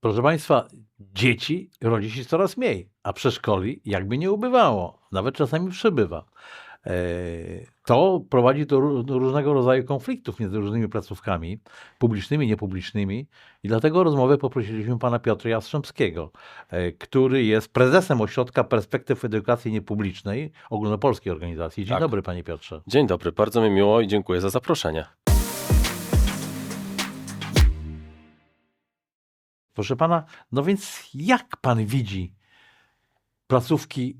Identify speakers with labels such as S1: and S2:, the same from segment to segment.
S1: Proszę Państwa, dzieci rodzi się coraz mniej, a przedszkoli jakby nie ubywało, nawet czasami przybywa. E, To prowadzi do ró- do różnego rodzaju konfliktów między różnymi placówkami, publicznymi, niepublicznymi i dlatego rozmowę poprosiliśmy pana Piotra Jastrzębskiego, e, który jest prezesem Ośrodka Perspektyw Edukacji Niepublicznej, ogólnopolskiej organizacji. Dzień
S2: Tak.
S1: dobry panie Piotrze.
S2: Dzień dobry, bardzo mi miło i dziękuję za zaproszenie.
S1: Proszę pana, no więc jak pan widzi placówki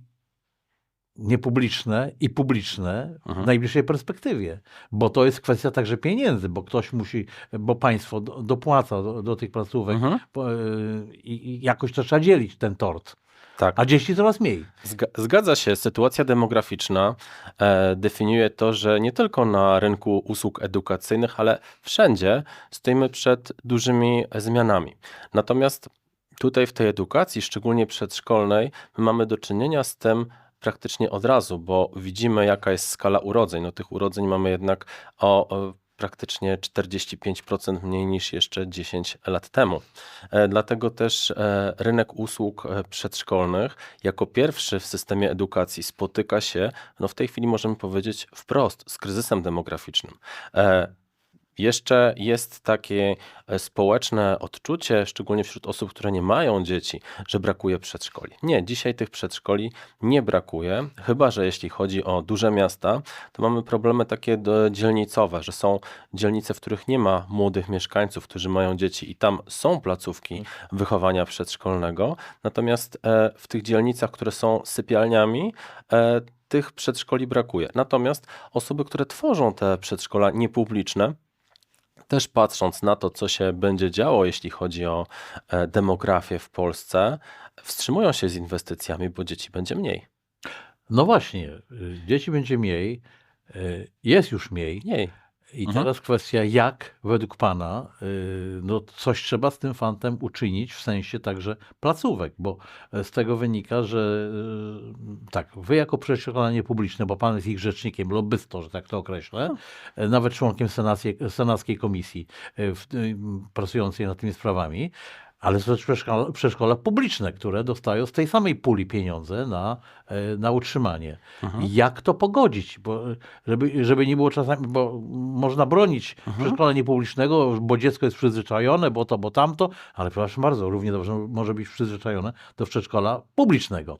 S1: niepubliczne i publiczne w
S2: Mhm.
S1: najbliższej perspektywie? Bo to jest kwestia także pieniędzy, bo ktoś musi, bo państwo do- dopłaca do, do tych placówek
S2: Mhm.
S1: po- y, i, i jakoś to trzeba dzielić ten tort.
S2: Tak.
S1: A dzieci coraz mniej.
S2: Zga- Zgadza się, sytuacja demograficzna e, definiuje to, że nie tylko na rynku usług edukacyjnych, ale wszędzie stoimy przed dużymi zmianami. Natomiast tutaj w tej edukacji, szczególnie przedszkolnej, my mamy do czynienia z tym praktycznie od razu, bo widzimy jaka jest skala urodzeń. No tych urodzeń mamy jednak o praktycznie 45% mniej niż jeszcze 10 lat temu. E, Dlatego też e, rynek usług e, przedszkolnych jako pierwszy w systemie edukacji spotyka się, no w tej chwili możemy powiedzieć wprost, z kryzysem demograficznym. Jeszcze jest takie e, społeczne odczucie, szczególnie wśród osób, które nie mają dzieci, że brakuje przedszkoli. Nie, dzisiaj tych przedszkoli nie brakuje, chyba że jeśli chodzi o duże miasta, to mamy problemy takie dzielnicowe, że są dzielnice, w których nie ma młodych mieszkańców, którzy mają dzieci i tam są placówki wychowania przedszkolnego. Natomiast e, w tych dzielnicach, które są sypialniami, e, tych przedszkoli brakuje. Natomiast osoby, które tworzą te przedszkola niepubliczne, też patrząc na to, co się będzie działo, jeśli chodzi o e, demografię w Polsce, wstrzymują się z inwestycjami, bo dzieci będzie mniej.
S1: No właśnie, y, dzieci będzie mniej, y, jest już mniej.
S2: Mniej.
S1: I
S2: Mhm.
S1: teraz kwestia, jak według Pana y, no, coś trzeba z tym fantem uczynić w sensie także placówek, bo e, z tego wynika, że y, tak, Wy jako przedszkolanie publiczne, bo Pan jest ich rzecznikiem, lobbystą, że tak to określę, e, nawet członkiem senackiej, senackiej komisji e, w, y, pracującej nad tymi sprawami, ale są też przedszkola, przedszkola publiczne, które dostają z tej samej puli pieniądze na, e, na utrzymanie.
S2: Mhm.
S1: Jak to pogodzić? Bo, żeby, żeby nie było czasami, bo można bronić
S2: Mhm.
S1: przedszkola niepublicznego, bo dziecko jest przyzwyczajone, bo to, bo tamto, ale proszę bardzo, równie dobrze może być przyzwyczajone do przedszkola publicznego.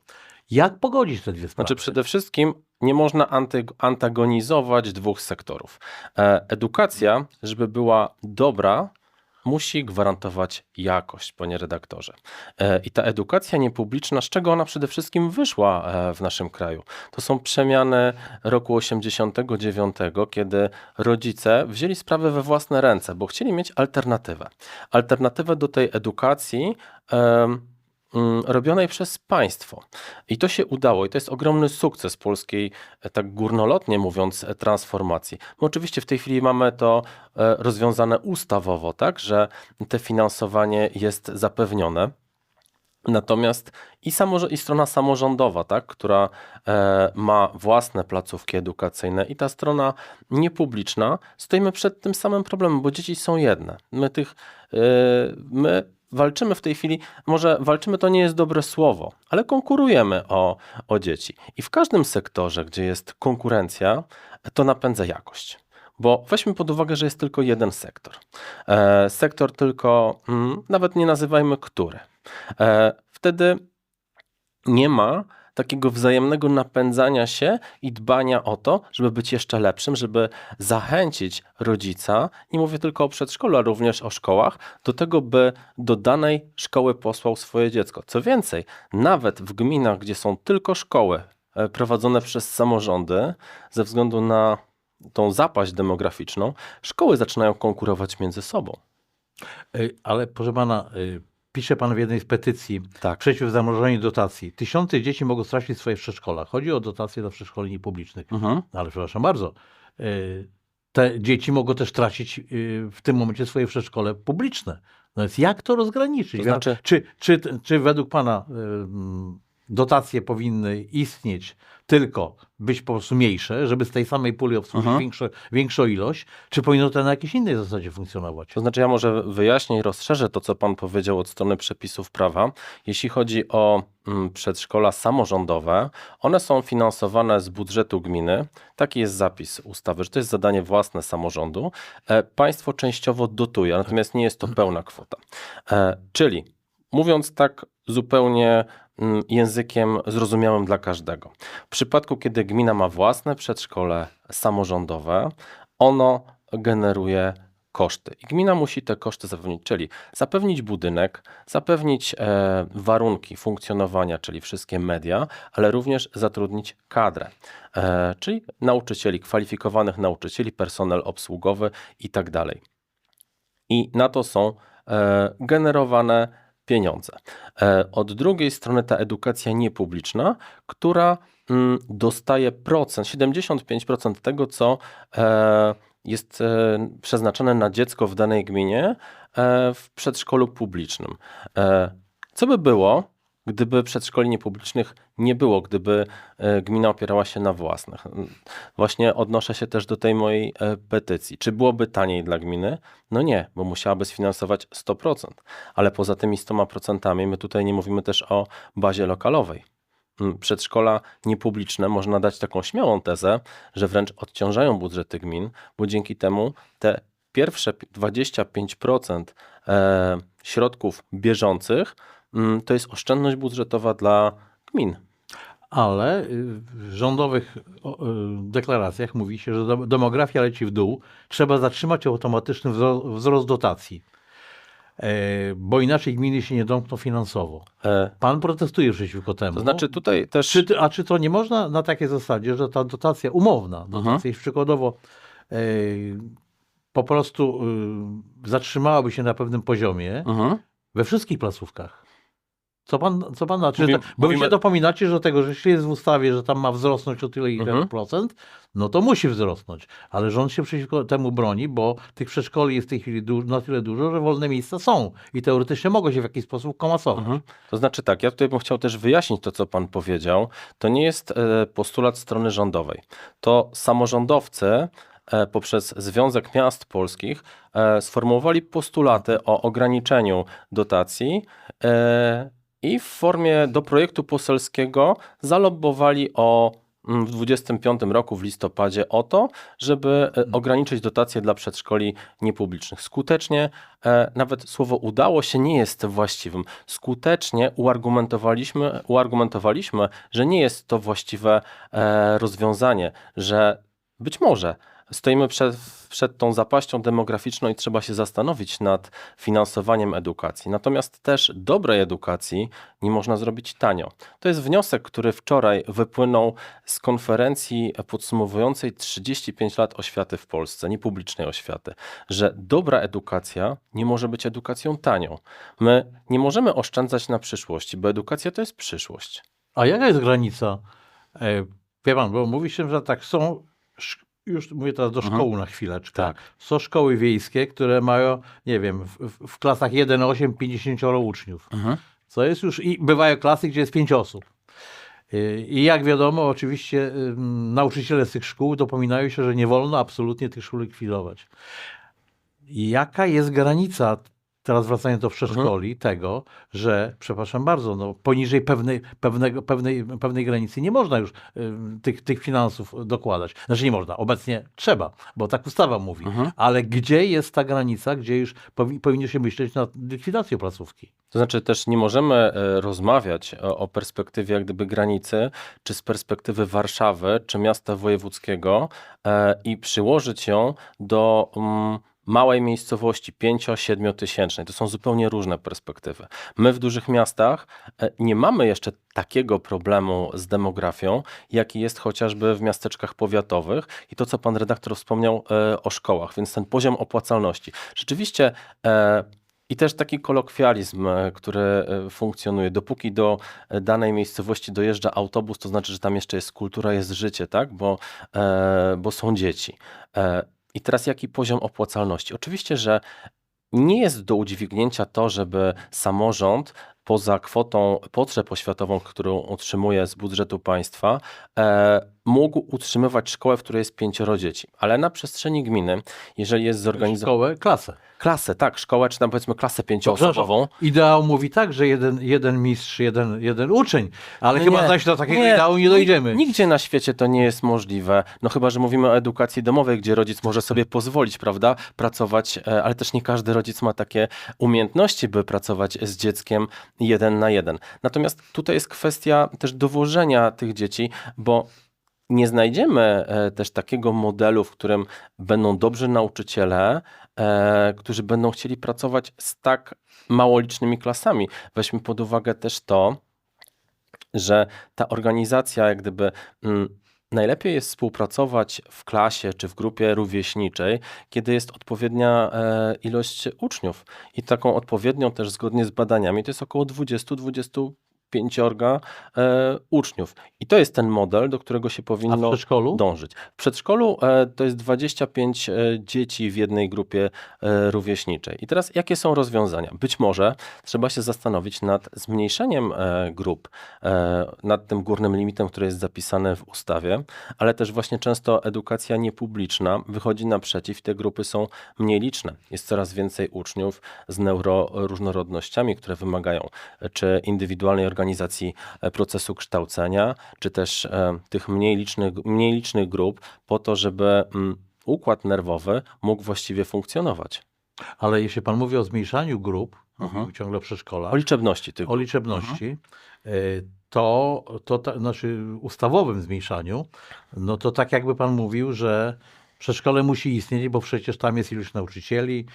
S1: Jak pogodzić te dwie sprawy?
S2: Znaczy przede wszystkim nie można anty, antagonizować dwóch sektorów. E, edukacja, żeby była dobra, musi gwarantować jakość, panie redaktorze. E, I ta edukacja niepubliczna, z czego ona przede wszystkim wyszła e, w naszym kraju? To są przemiany roku 89, kiedy rodzice wzięli sprawę we własne ręce, bo chcieli mieć alternatywę. Alternatywę do tej edukacji. mm, robionej przez państwo. I to się udało, i to jest ogromny sukces polskiej, e, tak górnolotnie mówiąc, e, transformacji. My oczywiście w tej chwili mamy to e, rozwiązane ustawowo, tak, że te finansowanie jest zapewnione. Natomiast i, i strona samorządowa, tak, która e, ma własne placówki edukacyjne, i ta strona niepubliczna, stoimy przed tym samym problemem, bo dzieci są jedne. My tych, e, my walczymy w tej chwili, może walczymy to nie jest dobre słowo, ale konkurujemy o, o dzieci. I w każdym sektorze, gdzie jest konkurencja, to napędza jakość. Bo weźmy pod uwagę, że jest tylko jeden sektor. E, sektor tylko, mm, nawet nie nazywajmy który. E, wtedy nie ma takiego wzajemnego napędzania się i dbania o to, żeby być jeszcze lepszym, żeby zachęcić rodzica, nie mówię tylko o przedszkolu, ale również o szkołach, do tego, by do danej szkoły posłał swoje dziecko. Co więcej, nawet w gminach, gdzie są tylko szkoły e, prowadzone przez samorządy, ze względu na tą zapaść demograficzną, szkoły zaczynają konkurować między sobą.
S1: Ale proszę Pana, y, pisze Pan w jednej z petycji,
S2: Tak.
S1: przeciw zamrożeniu dotacji. Tysiące dzieci mogą stracić swoje przedszkola. Chodzi o dotacje dla przedszkoli niepublicznych.
S2: Mhm.
S1: No ale przepraszam bardzo, y, te dzieci mogą też tracić y, w tym momencie swoje przedszkole publiczne. No więc jak to rozgraniczyć?
S2: To znaczy-
S1: czy, czy, czy według Pana y, mm, dotacje powinny istnieć, tylko być po prostu mniejsze, żeby z tej samej puli obsłużyć
S2: Mhm.
S1: większą, większą ilość, czy powinno to na jakiejś innej zasadzie funkcjonować?
S2: To znaczy, ja może wyjaśnię i rozszerzę to, co Pan powiedział od strony przepisów prawa. Jeśli chodzi o mm, przedszkola samorządowe, one są finansowane z budżetu gminy. Taki jest zapis ustawy, że to jest zadanie własne samorządu. E, państwo częściowo dotuje, natomiast nie jest to pełna kwota. E, czyli, mówiąc tak zupełnie mm, językiem zrozumiałym dla każdego, w przypadku, kiedy gmina ma własne przedszkole samorządowe, ono generuje koszty. I gmina musi te koszty zapewnić, czyli zapewnić budynek, zapewnić e, warunki funkcjonowania, czyli wszystkie media, ale również zatrudnić kadrę, e, czyli nauczycieli, kwalifikowanych nauczycieli, personel obsługowy i tak dalej. I na to są e, generowane pieniądze. E, od drugiej strony ta edukacja niepubliczna, która mm, dostaje procent, 75% tego, co e, jest e, przeznaczone na dziecko w danej gminie w przedszkolu publicznym. Co by było, gdyby przedszkoli niepublicznych nie było, gdyby e, gmina opierała się na własnych? Właśnie odnoszę się też do tej mojej e, petycji. Czy byłoby taniej dla gminy? No nie, bo musiałaby sfinansować 100%. Ale poza tymi 100% my tutaj nie mówimy też o bazie lokalowej. Mm, Przedszkola niepubliczne można dać taką śmiałą tezę, że wręcz odciążają budżety gmin, bo dzięki temu te pierwsze 25% e, środków bieżących to jest oszczędność budżetowa dla gmin.
S1: Ale y, w rządowych y, deklaracjach mówi się, że dem- demografia leci w dół, trzeba zatrzymać automatyczny wzro- wzrost dotacji, e, bo inaczej gminy się nie domkną finansowo.
S2: E,
S1: Pan protestuje przeciwko temu.
S2: To znaczy tutaj też...
S1: Czy, a czy to nie można na takiej zasadzie, że ta dotacja umowna,
S2: Mhm.
S1: dotacja jest przykładowo e, po prostu y, zatrzymałaby się na pewnym poziomie
S2: Mhm.
S1: we wszystkich placówkach? Co pan, co pan znaczy?
S2: Mówi-
S1: Mówi, bo
S2: mówimy-
S1: się dopominacie, że tego, że jeśli jest w ustawie, że tam ma wzrosnąć o tyle i
S2: Mhm.
S1: procent, no to musi wzrosnąć. Ale rząd się przeciwko temu broni, bo tych przedszkoli jest w tej chwili na tyle dużo, że wolne miejsca są i teoretycznie mogą się w jakiś sposób komasować.
S2: Mhm. To znaczy tak, ja tutaj bym chciał też wyjaśnić to, co pan powiedział. To nie jest e, postulat strony rządowej. To samorządowcy e, poprzez Związek Miast Polskich e, sformułowali postulaty o ograniczeniu dotacji i w formie do projektu poselskiego zalobbowali o mm, w 25 roku w listopadzie o to, żeby e, ograniczyć dotacje dla przedszkoli niepublicznych. Skutecznie, e, nawet słowo udało się nie jest właściwym. Skutecznie uargumentowaliśmy, uargumentowaliśmy że nie jest to właściwe e, rozwiązanie, że być może stoimy przed, przed tą zapaścią demograficzną i trzeba się zastanowić nad finansowaniem edukacji. Natomiast też dobrej edukacji nie można zrobić tanio. To jest wniosek, który wczoraj wypłynął z konferencji podsumowującej 35 lat oświaty w Polsce, niepublicznej oświaty, że dobra edukacja nie może być edukacją tanią. My nie możemy oszczędzać na przyszłości, bo edukacja to jest przyszłość.
S1: A jaka jest granica? E, wie pan, bo mówi się, że tak są, już mówię teraz do szkoły na chwileczkę.
S2: Tak.
S1: Są szkoły wiejskie, które mają, nie wiem, w, w, klasach 1-8 50 uczniów. Co jest już, i bywają klasy, gdzie jest 5 osób. Y, I jak wiadomo, oczywiście ym, nauczyciele z tych szkół dopominają się, że nie wolno absolutnie tych szkół likwidować. Jaka jest granica, teraz wracając do przedszkoli, tego, że, przepraszam bardzo, no, poniżej pewnej, pewnego, pewnej, pewnej granicy nie można już ym, tych, tych finansów dokładać. Znaczy nie można, obecnie trzeba, bo tak ustawa mówi.
S2: Mhm.
S1: Ale gdzie jest ta granica, gdzie już powi, powinno się myśleć nad likwidacją placówki?
S2: To znaczy też nie możemy e, rozmawiać o, o perspektywie jak gdyby granicy, czy z perspektywy Warszawy, czy miasta wojewódzkiego e, i przyłożyć ją do mm, małej miejscowości 5-7 tysięcznej. To są zupełnie różne perspektywy. My w dużych miastach e, nie mamy jeszcze takiego problemu z demografią, jaki jest chociażby w miasteczkach powiatowych i to, co pan redaktor wspomniał e, o szkołach, więc ten poziom opłacalności. Rzeczywiście e, i też taki kolokwializm, który funkcjonuje. Dopóki do danej miejscowości dojeżdża autobus, to znaczy, że tam jeszcze jest kultura, jest życie, tak? Bo, bo są dzieci. I teraz jaki poziom opłacalności? Oczywiście, że nie jest do udźwignięcia to, żeby samorząd poza kwotą potrzeb oświatową, którą otrzymuje z budżetu państwa, e, mógł utrzymywać szkołę, w której jest pięcioro dzieci. Ale na przestrzeni gminy, jeżeli jest zorganizowana
S1: Szkołę, klasę.
S2: klasę, tak, szkołę, czy tam powiedzmy klasę pięcioosobową,
S1: Ideał mówi tak, że jeden, jeden mistrz, jeden, jeden uczeń, ale
S2: No
S1: chyba
S2: nie,
S1: zaś do takiego
S2: nie,
S1: ideału nie dojdziemy.
S2: Nigdzie na świecie to nie jest możliwe. No chyba, że mówimy o edukacji domowej, gdzie rodzic może sobie pozwolić, prawda, pracować, e, ale też nie każdy rodzic ma takie umiejętności, by pracować z dzieckiem jeden na jeden. Natomiast tutaj jest kwestia też dowożenia tych dzieci, bo nie znajdziemy e, też takiego modelu, w którym będą dobrzy nauczyciele, e, którzy będą chcieli pracować z tak małolicznymi klasami. Weźmy pod uwagę też to, że ta organizacja, jak gdyby. Najlepiej jest współpracować w klasie czy w grupie rówieśniczej, kiedy jest odpowiednia e, ilość uczniów. I taką odpowiednią też zgodnie z badaniami to jest około 20-25 e, uczniów. I to jest ten model, do którego się powinno dążyć. W przedszkolu e, to jest 25 e, dzieci w jednej grupie e, rówieśniczej. I teraz jakie są rozwiązania? Być może trzeba się zastanowić nad zmniejszeniem e, grup, e, nad tym górnym limitem, który jest zapisany w ustawie, ale też właśnie często edukacja niepubliczna wychodzi naprzeciw. Te grupy są mniej liczne. Jest coraz więcej uczniów z neuroróżnorodnościami, które wymagają czy indywidualnej organizacji e, procesu kształcenia, czy też e, tych mniej licznych, mniej licznych grup, po to, żeby mm, układ nerwowy mógł właściwie funkcjonować.
S1: Ale jeśli pan mówi o zmniejszaniu grup,
S2: Mhm.
S1: ciągle przedszkola,
S2: O liczebności
S1: o liczebności, y, to, to ta, znaczy ustawowym zmniejszaniu, no to tak jakby pan mówił, że przedszkole musi istnieć, bo przecież tam jest iluś nauczycieli,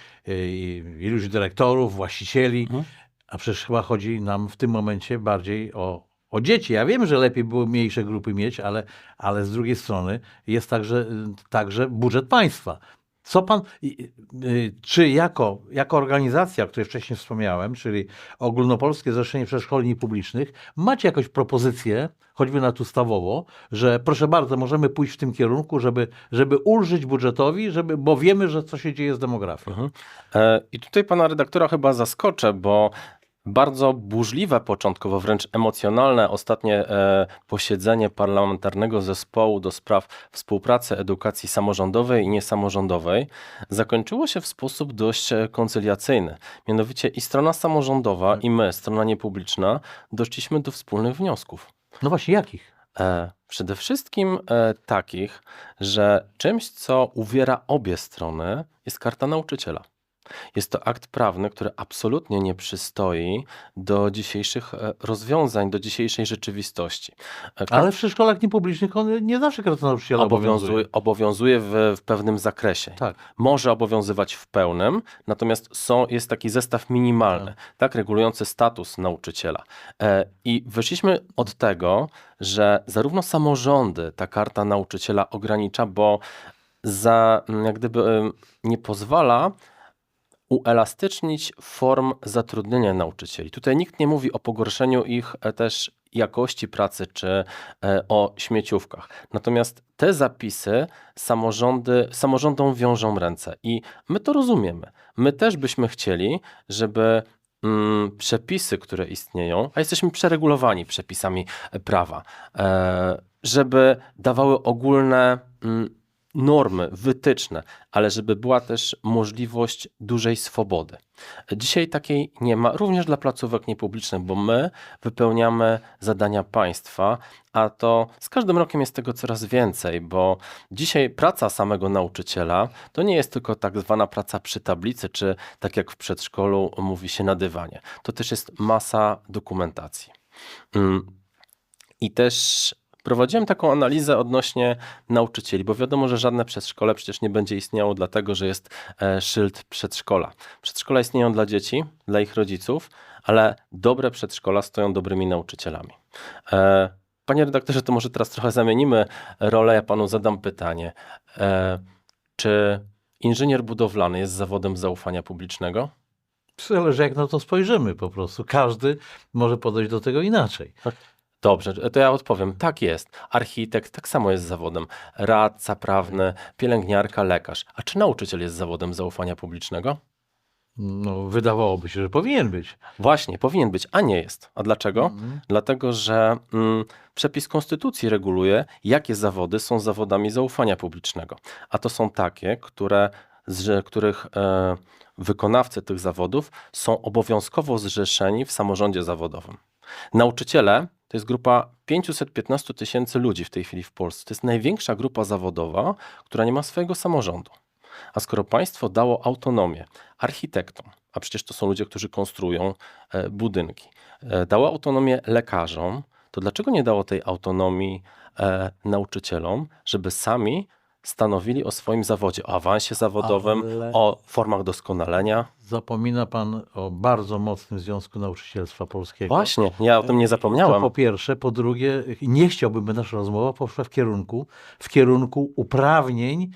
S1: iluś dyrektorów, właścicieli,
S2: Mhm.
S1: A przecież chyba chodzi nam w tym momencie bardziej o, o dzieci. Ja wiem, że lepiej było mniejsze grupy mieć, ale, ale z drugiej strony jest także, także budżet państwa. Co pan, y, czy jako, jako organizacja, o której wcześniej wspomniałem, czyli Ogólnopolskie Zrzeszenie Przedszkoli Niepublicznych, macie jakąś propozycję, choćby nad ustawowo, że proszę bardzo, możemy pójść w tym kierunku, żeby, żeby ulżyć budżetowi, żeby, bo wiemy, że co się dzieje z demografią.
S2: Mhm. E, I tutaj pana redaktora chyba zaskoczę, bo bardzo burzliwe początkowo, wręcz emocjonalne ostatnie e, posiedzenie parlamentarnego zespołu do spraw współpracy edukacji samorządowej i niesamorządowej zakończyło się w sposób dość e, koncyliacyjny. Mianowicie i strona samorządowa, i my, strona niepubliczna, doszliśmy do wspólnych wniosków.
S1: No właśnie, jakich?
S2: E, przede wszystkim e, takich, że czymś, co uwiera obie strony, jest karta nauczyciela. Jest to akt prawny, który absolutnie nie przystoi do dzisiejszych e, rozwiązań, do dzisiejszej rzeczywistości. E,
S1: Ale w przedszkolach niepublicznych on nie zawsze karta nauczyciela obowiązuje.
S2: obowiązuje, obowiązuje w, w pewnym zakresie.
S1: Tak.
S2: Może obowiązywać w pełnym, natomiast są, jest taki zestaw minimalny, tak, regulujący status nauczyciela. E, I wyszliśmy od tego, że zarówno samorządy ta karta nauczyciela ogranicza, bo za, jak gdyby nie pozwala uelastycznić form zatrudnienia nauczycieli. Tutaj nikt nie mówi o pogorszeniu ich e, też jakości pracy czy e, o śmieciówkach. Natomiast te zapisy samorządy, samorządom wiążą ręce i my to rozumiemy. My też byśmy chcieli, żeby mm, przepisy, które istnieją, a jesteśmy przeregulowani przepisami e, prawa, żeby dawały ogólne mm, normy, wytyczne, ale żeby była też możliwość dużej swobody. Dzisiaj takiej nie ma, również dla placówek niepublicznych, bo my wypełniamy zadania państwa, a to z każdym rokiem jest tego coraz więcej, bo dzisiaj praca samego nauczyciela to nie jest tylko tak zwana praca przy tablicy, czy tak jak w przedszkolu mówi się na dywanie. To też jest masa dokumentacji. Mm. I też prowadziłem taką analizę odnośnie nauczycieli, bo wiadomo, że żadne przedszkole przecież nie będzie istniało dlatego, że jest e, szyld przedszkola. Przedszkola istnieją dla dzieci, dla ich rodziców, ale dobre przedszkola stoją dobrymi nauczycielami. E, Panie redaktorze, to może teraz trochę zamienimy rolę. Ja panu zadam pytanie. E, Czy inżynier budowlany jest zawodem zaufania publicznego?
S1: Zależy jak na to spojrzymy po prostu. Każdy może podejść do tego inaczej.
S2: Dobrze, to ja odpowiem. Tak jest. Architekt tak samo jest zawodem. Radca prawny, pielęgniarka, lekarz. A czy nauczyciel jest zawodem zaufania publicznego?
S1: No, wydawałoby się, że powinien być.
S2: Właśnie, powinien być, a nie jest. A dlaczego?
S1: Mhm.
S2: Dlatego, że mm, przepis konstytucji reguluje, jakie zawody są zawodami zaufania publicznego. A to są takie, które, z, których e, wykonawcy tych zawodów są obowiązkowo zrzeszeni w samorządzie zawodowym. Nauczyciele to jest grupa 515 tysięcy ludzi w tej chwili w Polsce. To jest największa grupa zawodowa, która nie ma swojego samorządu. A skoro państwo dało autonomię architektom, a przecież to są ludzie, którzy konstruują e, budynki, e, dało autonomię lekarzom, to dlaczego nie dało tej autonomii e, nauczycielom, żeby sami stanowili o swoim zawodzie, o awansie zawodowym,
S1: Ale-
S2: o formach doskonalenia?
S1: Zapomina pan o bardzo mocnym Związku Nauczycielstwa Polskiego.
S2: Właśnie, ja o tym nie
S1: To
S2: zapomniałem.
S1: po pierwsze. Po drugie, nie chciałbym, by nasza rozmowa poszła w kierunku, w kierunku uprawnień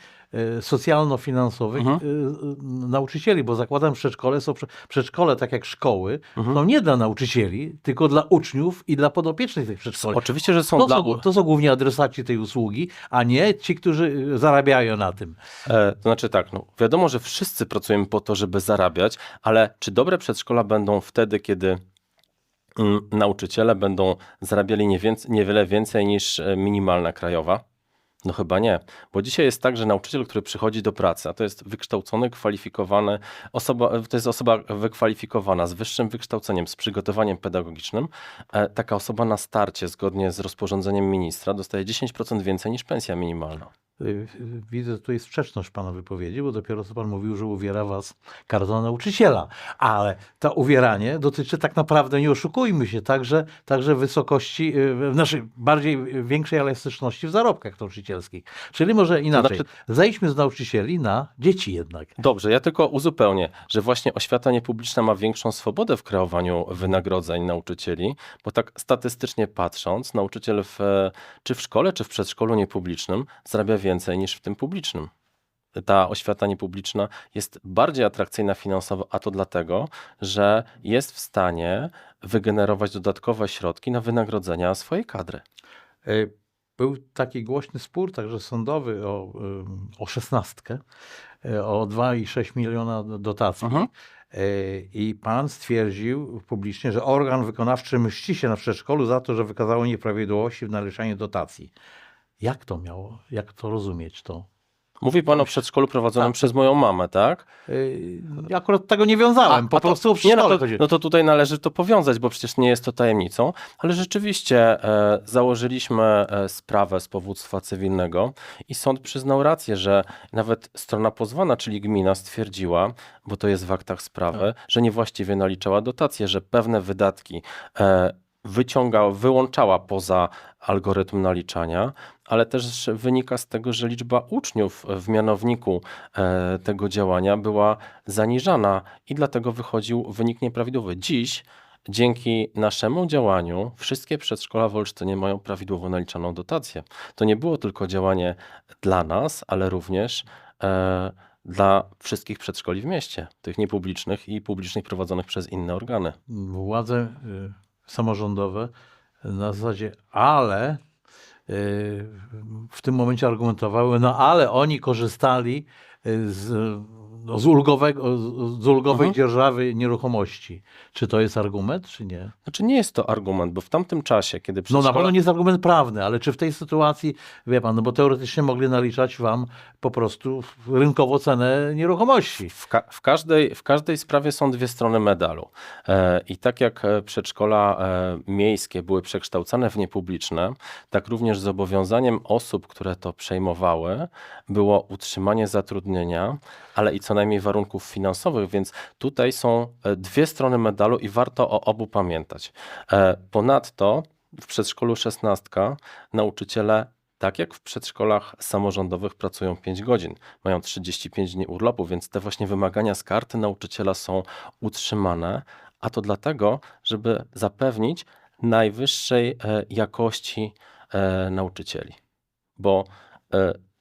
S1: socjalno-finansowych
S2: Mhm.
S1: e, e, nauczycieli, bo zakładam, przedszkole są prze- przedszkole, tak jak szkoły,
S2: Mhm.
S1: są nie dla nauczycieli, tylko dla uczniów i dla podopiecznych tych przedszkoli.
S2: Oczywiście, że są
S1: To
S2: dla...
S1: są, to są głównie adresaci tej usługi, a nie ci, którzy e, zarabiają na tym.
S2: E, to znaczy tak, no, wiadomo, że wszyscy pracujemy po to, żeby zarabiać, ale czy dobre przedszkola będą wtedy, kiedy mm, nauczyciele będą zarabiali nie więc- niewiele więcej niż e, minimalna krajowa? No chyba nie, bo dzisiaj jest tak, że nauczyciel, który przychodzi do pracy, a to jest wykształcony, kwalifikowany, osoba, to jest osoba wykwalifikowana z wyższym wykształceniem, z przygotowaniem pedagogicznym, e, taka osoba na starcie, zgodnie z rozporządzeniem ministra, dostaje 10% więcej niż pensja minimalna.
S1: Y, Widzę tutaj sprzeczność pana wypowiedzi, bo dopiero co pan mówił, że uwiera was karta nauczyciela. Ale to uwieranie dotyczy tak naprawdę, nie oszukujmy się, także, także wysokości, y, znaczy bardziej y, większej elastyczności w zarobkach nauczycielskich. Czyli może inaczej,
S2: znaczy-
S1: zejdźmy z nauczycieli na dzieci jednak.
S2: Dobrze, ja tylko uzupełnię, że właśnie oświata niepubliczna ma większą swobodę w kreowaniu wynagrodzeń nauczycieli, bo tak statystycznie patrząc, nauczyciel w, czy w szkole, czy w przedszkolu niepublicznym zarabia więcej niż w tym publicznym. Ta oświata niepubliczna jest bardziej atrakcyjna finansowo, a to dlatego, że jest w stanie wygenerować dodatkowe środki na wynagrodzenia swojej kadry.
S1: Y, Był taki głośny spór, także sądowy o, y, o szesnastkę, y, o 2,6 miliona dotacji.
S2: Mhm.
S1: I pan stwierdził publicznie, że organ wykonawczy mści się na przedszkolu za to, że wykazało nieprawidłowości w naliczaniu dotacji. Jak to miało, jak to rozumieć to?
S2: Mówi pan o przedszkolu prowadzonym przez moją mamę, tak?
S1: Ja akurat tego nie wiązałem, po
S2: a to-
S1: prostu
S2: Nie, no, to,
S1: chodzi.
S2: no to tutaj należy to powiązać, bo przecież nie jest to tajemnicą, ale rzeczywiście e, założyliśmy e, sprawę z powództwa cywilnego i sąd przyznał rację, że nawet strona pozwana, czyli gmina stwierdziła, bo to jest w aktach sprawy, że niewłaściwie naliczała dotacje, że pewne wydatki e, wyciągała, wyłączała poza algorytm naliczania, ale też wynika z tego, że liczba uczniów w mianowniku e, tego działania była zaniżana i dlatego wychodził wynik nieprawidłowy. Dziś dzięki naszemu działaniu wszystkie przedszkola w Olsztynie mają prawidłowo naliczaną dotację. To nie było tylko działanie dla nas, ale również e, dla wszystkich przedszkoli w mieście, tych niepublicznych i publicznych prowadzonych przez inne organy.
S1: władze y, samorządowe na zasadzie ale y, w tym momencie argumentowały, no ale oni korzystali y, z, no, z, ulgowego, z ulgowej
S2: Mhm.
S1: dzierżawy nieruchomości. Czy to jest argument, czy nie?
S2: Znaczy nie jest to argument, bo w tamtym czasie, kiedy
S1: No na pewno nie jest argument prawny, ale czy w tej sytuacji, wie pan, no bo teoretycznie mogli naliczać wam po prostu rynkowo cenę nieruchomości.
S2: W, ka- w, każdej, w każdej sprawie są dwie strony medalu. E, I tak jak e, przedszkola e, miejskie były przekształcane w niepubliczne, tak również zobowiązaniem osób, które to przejmowały, było utrzymanie zatrudnienia, ale i co najmniej warunków finansowych, więc tutaj są e, dwie strony medalu i warto o obu pamiętać. E, Ponadto w przedszkolu 16 nauczyciele tak jak w przedszkolach samorządowych pracują 5 godzin, mają 35 dni urlopu, więc te właśnie wymagania z karty nauczyciela są utrzymane, a to dlatego, żeby zapewnić najwyższej e, jakości nauczycieli. Bo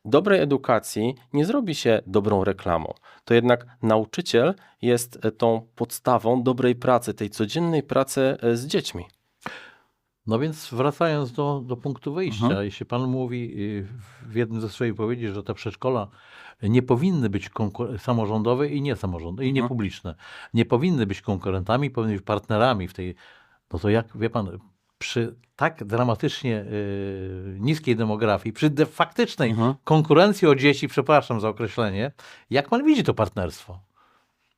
S2: dobrej edukacji nie zrobi się dobrą reklamą. To jednak nauczyciel jest e, tą podstawą dobrej pracy, tej codziennej pracy e, z dziećmi.
S1: No więc wracając do, do punktu wyjścia,
S2: Mhm.
S1: jeśli pan mówi y, w jednym ze swoich wypowiedzi, że te przedszkola nie powinny być samorządowe i niesamorządowe, i
S2: Mhm.
S1: niepubliczne, nie powinny być konkurentami, powinny być partnerami w tej, no to jak, wie pan, przy tak dramatycznie y, niskiej demografii, przy de- faktycznej
S2: Mhm.
S1: konkurencji o dzieci, przepraszam za określenie, jak pan widzi to partnerstwo?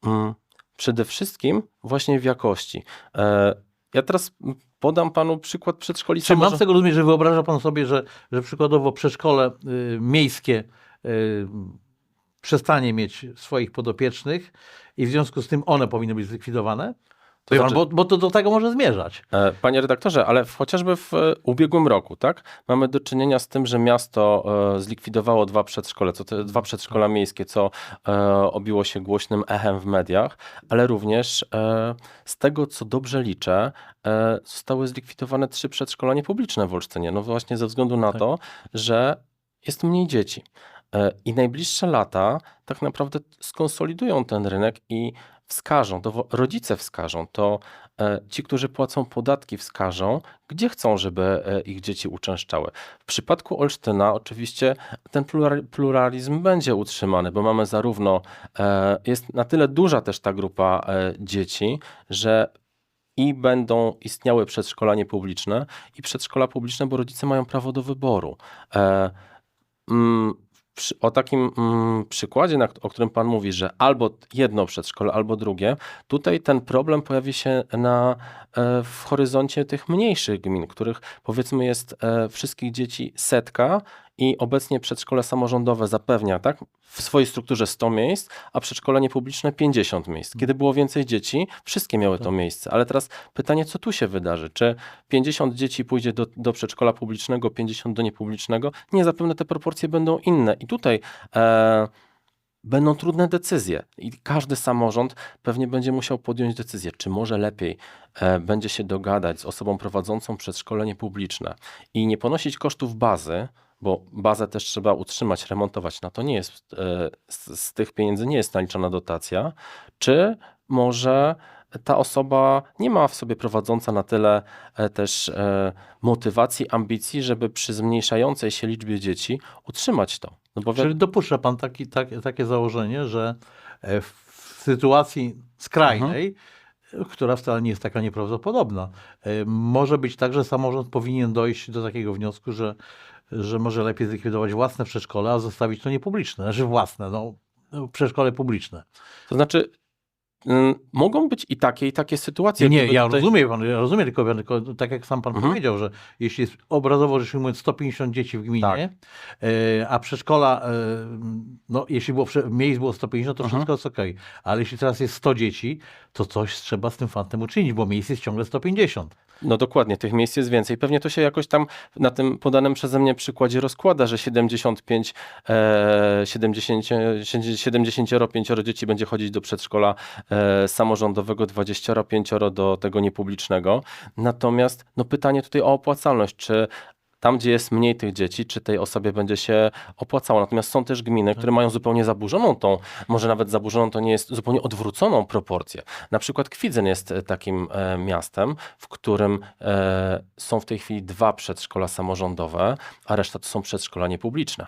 S2: Mm, Przede wszystkim właśnie w jakości. E, Ja teraz podam panu przykład przedszkoli
S1: Czy mam z tego rozumieć, że wyobraża pan sobie, że, że przykładowo przedszkole y, miejskie y, przestanie mieć swoich podopiecznych i w związku z tym one powinny być zlikwidowane?
S2: To znaczy-
S1: bo, bo to do tego może zmierzać.
S2: E, Panie redaktorze, ale chociażby w e, ubiegłym roku, tak? Mamy do czynienia z tym, że miasto e, zlikwidowało dwa przedszkole, co te dwa przedszkola miejskie, co obiło się głośnym echem w mediach, ale również z tego, co dobrze liczę, zostały zlikwidowane trzy przedszkola niepubliczne w Olsztynie. No właśnie ze względu na
S1: Tak.
S2: to, że jest mniej dzieci. I najbliższe lata tak naprawdę skonsolidują ten rynek i wskażą, to rodzice wskażą, to e, ci, którzy płacą podatki, wskażą, gdzie chcą, żeby e, ich dzieci uczęszczały. W przypadku Olsztyna oczywiście ten plura- pluralizm będzie utrzymany, bo mamy zarówno, e, jest na tyle duża też ta grupa dzieci, że i będą istniały przedszkola niepubliczne i przedszkola publiczne, bo rodzice mają prawo do wyboru. Mm, przy, o takim mm, przykładzie, na, o którym Pan mówi, że albo jedno przedszkole, albo drugie, tutaj ten problem pojawi się na, e, w horyzoncie tych mniejszych gmin, których powiedzmy jest e, wszystkich dzieci setka i obecnie przedszkole samorządowe zapewnia tak, w swojej strukturze 100 miejsc, a przedszkole niepubliczne 50 miejsc. Kiedy było więcej dzieci, wszystkie miały to
S1: Tak.
S2: miejsce. Ale teraz pytanie, co tu się wydarzy? Czy 50 dzieci pójdzie do, do przedszkola publicznego, 50 do niepublicznego? Nie, zapewne te proporcje będą inne. I tutaj e, będą trudne decyzje. I każdy samorząd pewnie będzie musiał podjąć decyzję, czy może lepiej e, będzie się dogadać z osobą prowadzącą przedszkole niepubliczne i nie ponosić kosztów bazy, bo bazę też trzeba utrzymać, remontować. Na to nie jest, e, z, z tych pieniędzy nie jest naliczona dotacja, czy może ta osoba nie ma w sobie prowadząca na tyle e, też e, motywacji, ambicji, żeby przy zmniejszającej się liczbie dzieci utrzymać to. No
S1: Czyli dopuszcza pan taki, tak, takie założenie, że w sytuacji skrajnej,
S2: Mhm.
S1: Która wcale nie jest taka nieprawdopodobna, e, może być tak, że samorząd powinien dojść do takiego wniosku, że, że może lepiej zlikwidować własne przedszkole, a zostawić to niepubliczne, znaczy własne, no, no, przedszkole publiczne.
S2: To znaczy, mogą być i takie, i takie sytuacje.
S1: Nie, ja
S2: tutaj-
S1: rozumiem, pan, ja rozumiem tylko, tylko tak jak sam pan
S2: Mhm.
S1: powiedział, że jeśli jest obrazowo rzecz ujmując 150 dzieci w gminie,
S2: Tak.
S1: e, a przedszkola, e, no jeśli było, miejsc było 150, to
S2: Mhm.
S1: wszystko jest okej. Ale jeśli teraz jest 100 dzieci, to coś trzeba z tym fantem uczynić, bo miejsc jest ciągle 150.
S2: No dokładnie, tych miejsc jest więcej. Pewnie to się jakoś tam na tym podanym przeze mnie przykładzie rozkłada, że 75, e, 70, 75 dzieci będzie chodzić do przedszkola samorządowego, 25 do tego niepublicznego. Natomiast no pytanie tutaj o opłacalność, czy tam, gdzie jest mniej tych dzieci, czy tej osobie będzie się opłacało. Natomiast są też gminy, które mają zupełnie zaburzoną tą, może nawet zaburzoną to nie jest, zupełnie odwróconą proporcję. Na przykład Kwidzen jest e, takim e, miastem, w którym e, są w tej chwili dwa przedszkola samorządowe, a reszta to są przedszkola niepubliczne.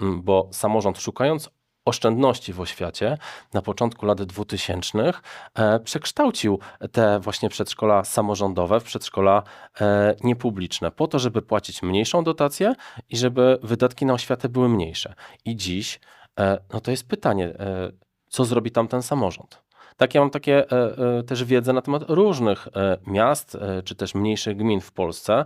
S2: Mm, Bo samorząd szukając oszczędności w oświacie na początku lat 2000 e, przekształcił te właśnie przedszkola samorządowe w przedszkola e, niepubliczne po to, żeby płacić mniejszą dotację i żeby wydatki na oświatę były mniejsze. I dziś e, no to jest pytanie, co zrobi tam ten samorząd? Tak, ja mam takie też wiedzę na temat różnych miast, czy też mniejszych gmin w Polsce.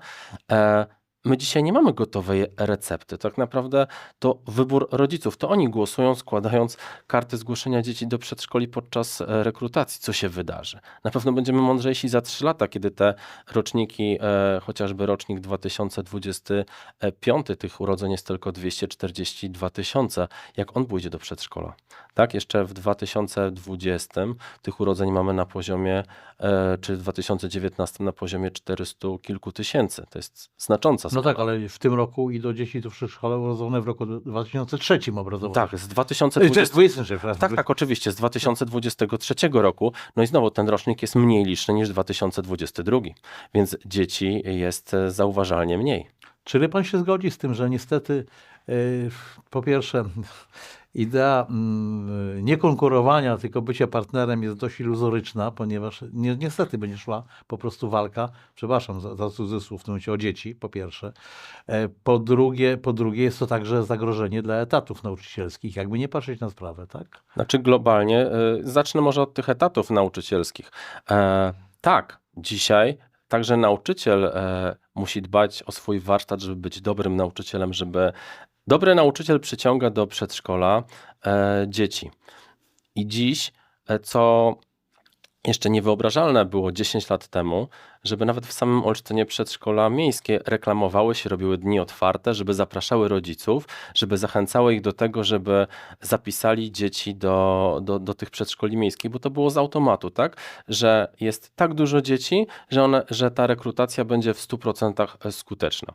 S2: My dzisiaj nie mamy gotowej recepty. Tak naprawdę to wybór rodziców. To oni głosują, składając karty zgłoszenia dzieci do przedszkoli podczas e, rekrutacji. Co się wydarzy? Na pewno będziemy mądrzejsi za 3 lata, kiedy te roczniki, e, chociażby rocznik 2025, tych urodzeń jest tylko 242 tysiące, jak on pójdzie do przedszkola. Tak, jeszcze w 2020 tych urodzeń mamy na poziomie, czy w 2019 na poziomie 400 kilku tysięcy. To jest znacząca
S1: No tak, ale w tym roku idą dzieci do przedszkola urodzone w roku 2003 obrazowo.
S2: Tak, z
S1: To
S2: 2020...
S1: jest 23, przepraszam.
S2: Tak, tak, oczywiście, z 2023 roku. No i znowu ten rocznik jest mniej liczny niż 2022, więc dzieci jest e, zauważalnie mniej.
S1: Czy pan się zgodzi z tym, że niestety y, po pierwsze idea mm, nie konkurowania, tylko bycia partnerem jest dość iluzoryczna, ponieważ ni niestety będzie szła po prostu walka, przepraszam za, za cudzysłów w tym o dzieci, po pierwsze. E, Po drugie, po drugie jest to także zagrożenie dla etatów nauczycielskich, jakby nie patrzeć na sprawę, tak?
S2: Znaczy globalnie, y, zacznę może od tych etatów nauczycielskich. E, tak, dzisiaj także nauczyciel e, musi dbać o swój warsztat, żeby być dobrym nauczycielem, żeby dobry nauczyciel przyciąga do przedszkola e, dzieci. I dziś, e, co jeszcze niewyobrażalne było 10 lat temu, żeby nawet w samym Olsztynie przedszkola miejskie reklamowały się, robiły dni otwarte, żeby zapraszały rodziców, żeby zachęcały ich do tego, żeby zapisali dzieci do, do, do tych przedszkoli miejskich, bo to było z automatu, tak? Że jest tak dużo dzieci, że, one, że ta rekrutacja będzie w 100% skuteczna.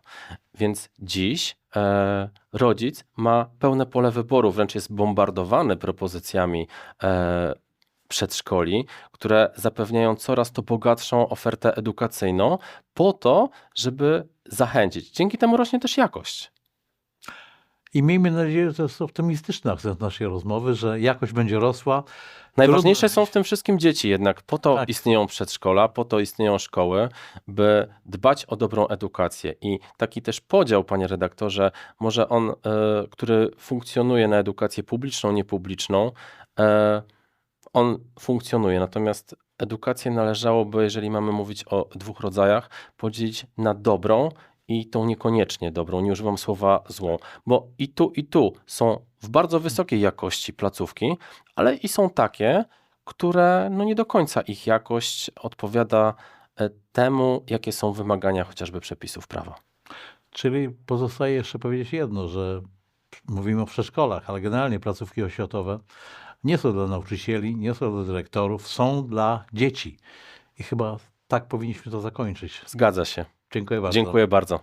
S2: Więc dziś e, rodzic ma pełne pole wyboru, wręcz jest bombardowany propozycjami e, przedszkoli, które zapewniają coraz to bogatszą ofertę edukacyjną, po to, żeby zachęcić. Dzięki temu rośnie też jakość.
S1: I miejmy nadzieję, że to jest optymistyczny akcent naszej rozmowy, że jakość będzie rosła.
S2: Najważniejsze są w tym wszystkim dzieci, jednak po to
S1: Tak.
S2: istnieją przedszkola, po to istnieją szkoły, by dbać o dobrą edukację. I taki też podział, panie redaktorze, może on, e, który funkcjonuje na edukację publiczną, niepubliczną, e, on funkcjonuje. Natomiast edukację należałoby, jeżeli mamy mówić o dwóch rodzajach, podzielić na dobrą i tą niekoniecznie dobrą, nie używam słowa złą, bo i tu, i tu są w bardzo wysokiej jakości placówki, ale i są takie, które no nie do końca ich jakość odpowiada e, temu, jakie są wymagania chociażby przepisów prawa.
S1: Czyli pozostaje jeszcze powiedzieć jedno, że mówimy o przedszkolach, ale generalnie placówki oświatowe nie są dla nauczycieli, nie są dla dyrektorów, są dla dzieci. I chyba tak powinniśmy to zakończyć.
S2: Zgadza się.
S1: Dziękuję bardzo.
S2: Dziękuję bardzo.